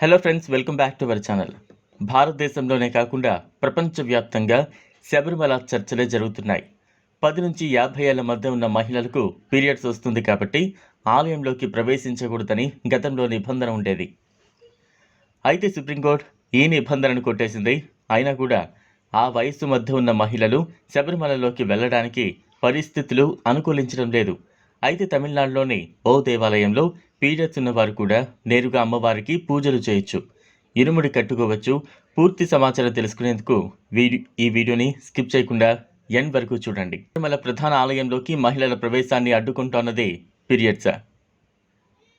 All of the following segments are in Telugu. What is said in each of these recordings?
Hello friends welcome back to our channel భారతదేశంలోనే కాకుండా ప్రపంచవ్యాప్తంగా శబరిమల చర్చలే జరుగుతున్నాయి. పది నుంచి యాభై ఏళ్ళ మధ్య ఉన్న మహిళలకు పీరియడ్స్ వస్తుంది కాబట్టి ఆలయంలోకి ప్రవేశించకూడదని గతంలో నిబంధన ఉండేది. అయితే సుప్రీంకోర్టు ఈ నిబంధనను కొట్టేసింది. అయినా కూడా ఆ వయస్సు మధ్య ఉన్న మహిళలు శబరిమలలోకి వెళ్ళడానికి పరిస్థితులు అనుకూలించడం లేదు. అయితే తమిళనాడులోని ఓ దేవాలయంలో పీరియడ్స్ ఉన్నవారు కూడా నేరుగా అమ్మవారికి పూజలు చేయొచ్చు. ఇరుముడి కట్టుకోవచ్చు. పూర్తి సమాచారం తెలుసుకునేందుకు వీడియో ఈ వీడియోని స్కిప్ చేయకుండా ఎన్ వరకు చూడండి. తిరుమల ప్రధాన ఆలయంలోకి మహిళల ప్రవేశాన్ని అడ్డుకుంటున్నది పీరియడ్సా.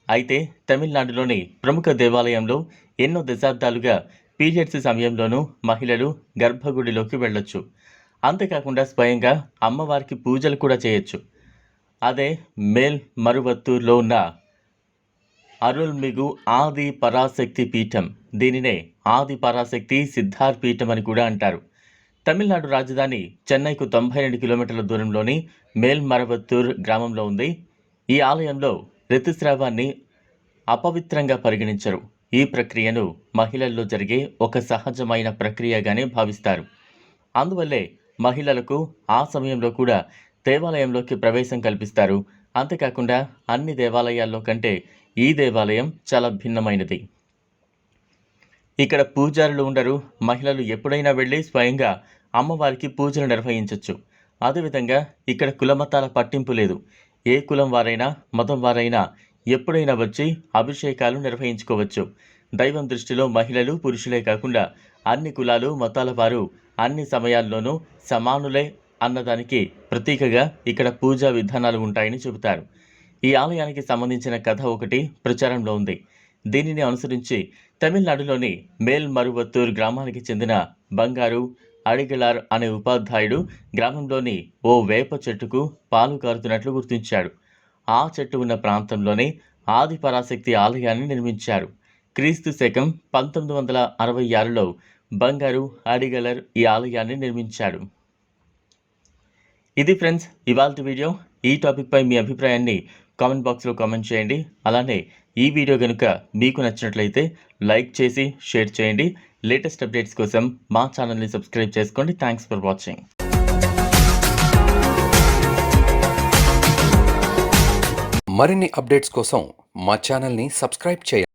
అయితే తమిళనాడులోని ప్రముఖ దేవాలయంలో ఎన్నో దశాబ్దాలుగా పీరియడ్స్ సమయంలోనూ మహిళలు గర్భగుడిలోకి వెళ్ళొచ్చు. అంతేకాకుండా స్వయంగా అమ్మవారికి పూజలు కూడా చేయొచ్చు. అదే మేల్ మరువత్తూరులో ఉన్న అరుల్మిగు ఆది పరాశక్తి పీఠం. దీనినే ఆది పరాశక్తి సిద్ధార్ పీఠం అని కూడా అంటారు. తమిళనాడు రాజధాని చెన్నైకు తొంభై రెండు కిలోమీటర్ల దూరంలోని మేల్మరవత్తూర్ గ్రామంలో ఉంది. ఈ ఆలయంలో ఋతుస్రావాన్ని అపవిత్రంగా పరిగణించరు. ఈ ప్రక్రియను మహిళల్లో జరిగే ఒక సహజమైన ప్రక్రియగానే భావిస్తారు. అందువల్లే మహిళలకు ఆ సమయంలో కూడా దేవాలయంలోకి ప్రవేశం కల్పిస్తారు. అంతేకాకుండా అన్ని దేవాలయాల్లో కంటే ఈ దేవాలయం చాలా భిన్నమైనది. ఇక్కడ పూజారులు ఉండరు. మహిళలు ఎప్పుడైనా వెళ్ళి స్వయంగా అమ్మవారికి పూజలు నిర్వహించవచ్చు అదేవిధంగా ఇక్కడ కులమతాల పట్టింపు లేదు. ఏ కులం వారైనా మతం వారైనా ఎప్పుడైనా వచ్చి అభిషేకాలు నిర్వహించుకోవచ్చు. దైవం దృష్టిలో మహిళలు పురుషులే కాకుండా అన్ని కులాలు మతాల వారు అన్ని సమయాల్లోనూ సమానులే అన్నదానికి ప్రతీకగా ఇక్కడ పూజా విధానాలు ఉంటాయని చెబుతారు. ఈ ఆలయానికి సంబంధించిన కథ ఒకటి ప్రచారంలో ఉంది. దీనిని అనుసరించి తమిళనాడులోని మేల్ మరువత్తూర్ గ్రామానికి చెందిన బంగారు అడిగలార్ అనే ఉపాధ్యాయుడు గ్రామంలోని ఓ వేప చెట్టుకు పాలు కారుతున్నట్లు గుర్తించాడు. ఆ చెట్టు ఉన్న ప్రాంతంలోనే ఆదిపరాశక్తి ఆలయాన్ని నిర్మించారు. క్రీస్తు శకం పంతొమ్మిది వందల అరవై ఆరులో బంగారు అడిగలర్ ఈ ఆలయాన్ని నిర్మించాడు. ఇది ఫ్రెండ్స్ ఇవాళ వీడియో. ఈ టాపిక్పై మీ అభిప్రాయాన్ని కామెంట్ బాక్స్లో కామెంట్ చేయండి. అలానే ఈ వీడియో కనుక మీకు నచ్చినట్లయితే లైక్ చేసి షేర్ చేయండి. లేటెస్ట్ అప్డేట్స్ కోసం మా ఛానల్ని సబ్స్క్రైబ్ చేసుకోండి. Thanks for watching. మరిన్ని అప్డేట్స్ కోసం మా ఛానల్ని సబ్స్క్రైబ్ చేయండి.